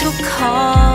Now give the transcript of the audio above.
ทุกคน